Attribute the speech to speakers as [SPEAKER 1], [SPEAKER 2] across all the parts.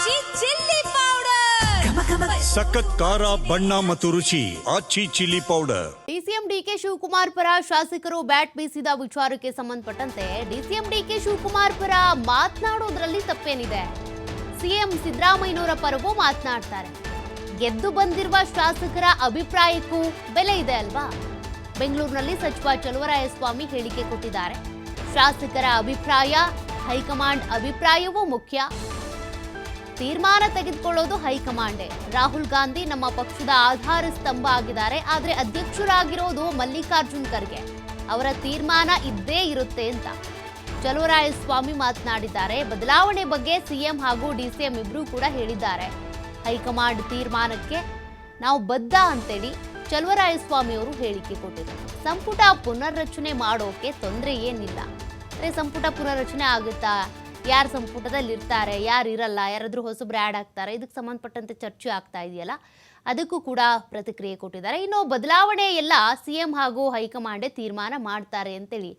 [SPEAKER 1] ಆಚಿ chilli powder
[SPEAKER 2] ಸಖತ್ ಖಾರ ಬಣ್ಣ ಮತ್ತು ರುಚಿ Aachi chilli powder
[SPEAKER 3] DCM DK Shivakumar ಪರ ಶಾಸಕರು ಬ್ಯಾಟ್ ಬೀಸಿದ ವಿಚಾರಕ್ಕೆ ಸಂಬಂಧಪಟ್ಟಂತೆ ಡಿಸಿಎಂ ಡಿಕೆ ಶಿವಕುಮಾರ್ ಪರ ಮಾತನಾಡೋದ್ರಲ್ಲಿ ತಪ್ಪೇನಿದೆ. ಸಿಎಂ ಸಿದ್ದರಾಮಯ್ಯನವರ ಪರವೂ ಮಾತನಾಡ್ತಾರೆ. ಗೆದ್ದು ಬಂದಿರುವ ಶಾಸಕರ ಅಭಿಪ್ರಾಯಕ್ಕೂ ಬೆಲೆ ಇದೆ ಅಲ್ವಾ? ಬೆಂಗಳೂರಿನಲ್ಲಿ ಸಚಿವ ಚಲುವರಾಯಸ್ವಾಮಿ ಹೇಳಿಕೆ ಕೊಟ್ಟಿದ್ದಾರೆ. ಶಾಸಕರ ಅಭಿಪ್ರಾಯ ಹೈಕಮಾಂಡ್ ಅಭಿಪ್ರಾಯವೂ ಮುಖ್ಯ. ತೀರ್ಮಾನ ತೆಗೆದುಕೊಳ್ಳೋದು ಹೈಕಮಾಂಡೇ. ರಾಹುಲ್ ಗಾಂಧಿ ನಮ್ಮ ಪಕ್ಷದ ಆಧಾರ ಸ್ತಂಭ ಆಗಿದ್ದಾರೆ, ಆದರೆ ಅಧ್ಯಕ್ಷರಾಗಿರೋದು ಮಲ್ಲಿಕಾರ್ಜುನ್ ಖರ್ಗೆ. ಅವರ ತೀರ್ಮಾನ ಇದ್ದೇ ಇರುತ್ತೆ ಅಂತ. ಚಲುವರಾಯಸ್ವಾಮಿ ಮಾತನಾಡಿದ್ದಾರೆ, ಬದಲಾವಣೆ ಬಗ್ಗೆ ಸಿಎಂ ಹಾಗೂ ಡಿಸಿಎಂ ಇಬ್ರು ಕೂಡ ಹೇಳಿದ್ದಾರೆ. ಹೈಕಮಾಂಡ್ ತೀರ್ಮಾನಕ್ಕೆ ನಾವು ಬದ್ಧ ಅಂತೇಳಿ ಚಲುವರಾಯಸ್ವಾಮಿ ಅವರು ಹೇಳಿಕೆ ಕೊಟ್ಟಿದ್ದಾರೆ ಸಂಪುಟ ಪುನರ್ರಚನೆ ಮಾಡೋಕೆ ತೊಂದರೆ ಏನಿಲ್ಲ. ಸಂಪುಟ ಪುನರ್ರಚನೆ ಆಗುತ್ತಾ? ಯಾರು ಸಂಪುಟದಲ್ಲಿ ಇರ್ತಾರೆ ಯಾರು ಇರಲ್ಲ, ಯಾರಾದರೂ ಹೊಸಬ್ರು ಆ್ಯಡ್ ಆಗ್ತಾರೆ ಇದಕ್ಕೆ ಸಂಬಂಧಪಟ್ಟಂತೆ ಚರ್ಚೆ ಆಗ್ತಾ ಇದೆಯಲ್ಲ, ಅದಕ್ಕೂ ಕೂಡ ಪ್ರತಿಕ್ರಿಯೆ ಕೊಟ್ಟಿದ್ದಾರೆ. ಇನ್ನು ಬದಲಾವಣೆ ಎಲ್ಲ ಸಿ ಎಂ ಹಾಗೂ ಹೈಕಮಾಂಡೇ ತೀರ್ಮಾನ ಮಾಡ್ತಾರೆ ಅಂತೇಳಿ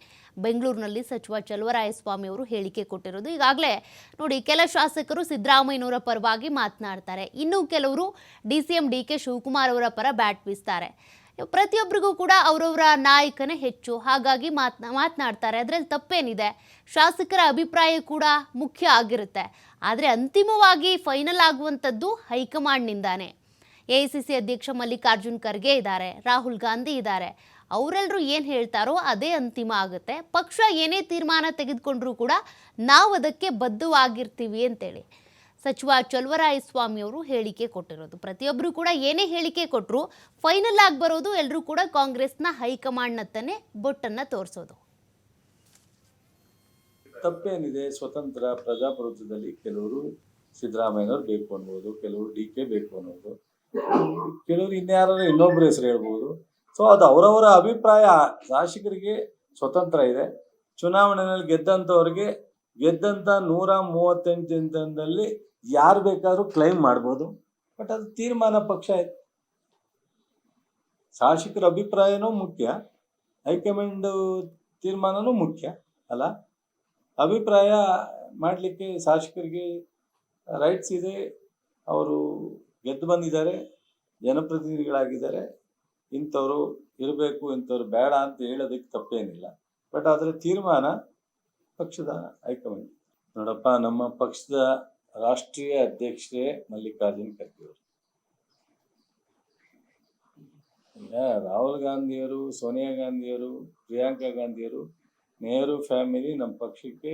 [SPEAKER 3] ಬೆಂಗಳೂರಿನಲ್ಲಿ ಸಚಿವ ಚಲುವರಾಯಸ್ವಾಮಿ ಅವರು ಹೇಳಿಕೆ ಕೊಟ್ಟಿರೋದು. ಈಗಾಗಲೇ ನೋಡಿ, ಕೆಲ ಶಾಸಕರು ಸಿದ್ದರಾಮಯ್ಯನವರ ಪರವಾಗಿ ಮಾತನಾಡ್ತಾರೆ. ಇನ್ನು ಕೆಲವರು D C M D K Shivakumar ಅವರ ಪರ ಬ್ಯಾಟ್ ಬೀಸ್ತಾರೆ. ಪ್ರತಿಯೊಬ್ಬರಿಗೂ ಕೂಡ ಅವರವರ ನಾಯಕನೇ ಹೆಚ್ಚು. ಹಾಗಾಗಿ ಮಾತ್ ಮಾತನಾಡ್ತಾರೆ. ಅದರಲ್ಲಿ ತಪ್ಪೇನಿದೆ. ಶಾಸಕರ ಅಭಿಪ್ರಾಯ ಕೂಡ ಮುಖ್ಯ ಆಗಿರುತ್ತೆ. ಆದರೆ ಅಂತಿಮವಾಗಿ ಫೈನಲ್ ಆಗುವಂಥದ್ದು ಹೈಕಮಾಂಡ್ನಿಂದಾನೇ. ಎ ಐ ಸಿ ಸಿ ಅಧ್ಯಕ್ಷ ಮಲ್ಲಿಕಾರ್ಜುನ್ ಖರ್ಗೆ ಇದ್ದಾರೆ. ರಾಹುಲ್ ಗಾಂಧಿ ಇದ್ದಾರೆ. ಅವರೆಲ್ಲರೂ ಏನು ಹೇಳ್ತಾರೋ ಅದೇ ಅಂತಿಮ ಆಗುತ್ತೆ. ಪಕ್ಷ ಏನೇ ತೀರ್ಮಾನ ತೆಗೆದುಕೊಂಡ್ರೂ ಕೂಡ ನಾವು ಅದಕ್ಕೆ ಬದ್ಧವಾಗಿರ್ತೀವಿ ಅಂತೇಳಿ. ಸಚಿವ ಅವರು ಹೇಳಿಕೆ ಕೊಟ್ಟಿರೋದು. ಪ್ರತಿಯೊಬ್ಬರು ಕೂಡ ಏನೇ ಹೇಳಿಕೆ ಕೊಟ್ಟರು ಫೈನಲ್ ಆಗಿ ಬರೋದು ಎಲ್ಲರೂ ಕೂಡ ಕಾಂಗ್ರೆಸ್ನ ಹೈಕಮಾಂಡ್ನತ್ತನೇ ಬೊಟ್ಟನ್ನು ತೋರಿಸೋದು.
[SPEAKER 4] ತಪ್ಪೇನಿದೆ, ಸ್ವತಂತ್ರ ಪ್ರಜಾಪ್ರಭುತ್ವದಲ್ಲಿ ಕೆಲವರು ಸಿದ್ದರಾಮಯ್ಯನವ್ರು ಬೇಕು ಅನ್ಬೋದು, ಕೆಲವರು ಡಿ ಕೆ ಬೇಕು ಅನ್ನೋದು ಕೆಲವರು ಇನ್ಯಾರು ಇನ್ನೊಬ್ಬರ ಹೆಸರು ಹೇಳ್ಬೋದು. ಸೊ ಅದು ಅವರವರ ಅಭಿಪ್ರಾಯ ಶಾಸಕರಿಗೆ ಸ್ವತಂತ್ರ ಇದೆ. ಚುನಾವಣೆಯಲ್ಲಿ ಗೆದ್ದಂಥವ್ರಿಗೆ ಗೆದ್ದಂಥ ನೂರ ಮೂವತ್ತೆಂಟು ದಿನದಲ್ಲಿ ಯಾರು ಬೇಕಾದ್ರೂ ಕ್ಲೈಮ್ ಮಾಡ್ಬೋದು. ಬಟ್ ಅದು ತೀರ್ಮಾನ ಪಕ್ಷ ಆಯ್ತು ಶಾಸಕರ ಅಭಿಪ್ರಾಯನೂ ಮುಖ್ಯ, ಹೈಕಮಾಂಡ್ ತೀರ್ಮಾನನೂ ಮುಖ್ಯ ಅಲ್ಲ? ಅಭಿಪ್ರಾಯ ಮಾಡಲಿಕ್ಕೆ ಶಾಸಕರಿಗೆ ರೈಟ್ಸ್ ಇದೆ, ಅವರು ಗೆದ್ದು ಬಂದಿದ್ದಾರೆ, ಜನಪ್ರತಿನಿಧಿಗಳಾಗಿದ್ದಾರೆ, ಇಂಥವ್ರು ಇರಬೇಕು, ಇಂಥವ್ರು ಬೇಡ ಅಂತ ಹೇಳೋದಕ್ಕೆ ತಪ್ಪೇನಿಲ್ಲ. ಬಟ್ ಅದರ ತೀರ್ಮಾನ ಪಕ್ಷದ ಹೈಕಮಾಂಡ್. ನೋಡಪ್ಪ, ನಮ್ಮ ಪಕ್ಷದ ರಾಷ್ಟ್ರೀಯ ಅಧ್ಯಕ್ಷರೇ ಮಲ್ಲಿಕಾರ್ಜುನ್ ಖರ್ಗೆ ಅವರು. ರಾಹುಲ್ ಗಾಂಧಿಯವರು, ಸೋನಿಯಾ ಗಾಂಧಿಯವರು, ಪ್ರಿಯಾಂಕಾ ಗಾಂಧಿಯವರು ನೆಹರು ಫ್ಯಾಮಿಲಿ ನಮ್ಮ ಪಕ್ಷಕ್ಕೆ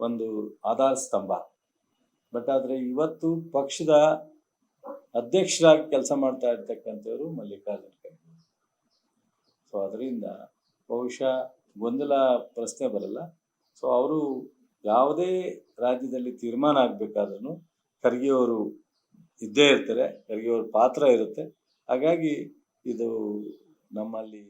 [SPEAKER 4] ಒಂದು ಆಧಾರ ಸ್ತಂಭ. ಬಟ್ ಆದರೆ ಇವತ್ತು ಪಕ್ಷದ ಅಧ್ಯಕ್ಷರಾಗಿ ಕೆಲಸ ಮಾಡ್ತಾ ಇರ್ತಕ್ಕಂಥವ್ರು ಮಲ್ಲಿಕಾರ್ಜುನ್ ಖರ್ಗೆ ಸೊ ಅದರಿಂದ ಬಹುಶಃ ಗೊಂದಲ ಪ್ರಶ್ನೆ ಬರಲ್ಲ. ಸೊ ಅವರು ಯಾವುದೇ ರಾಜ್ಯದಲ್ಲಿ ತೀರ್ಮಾನ ಆಗಬೇಕಾದ್ರೂ ಖರ್ಗೆ ಅವರು ಇದ್ದೇ ಇರ್ತಾರೆ ಖರ್ಗೆ ಅವ್ರ ಪಾತ್ರ ಇರುತ್ತೆ. ಹಾಗಾಗಿ ಇದು ನಮ್ಮಲ್ಲಿ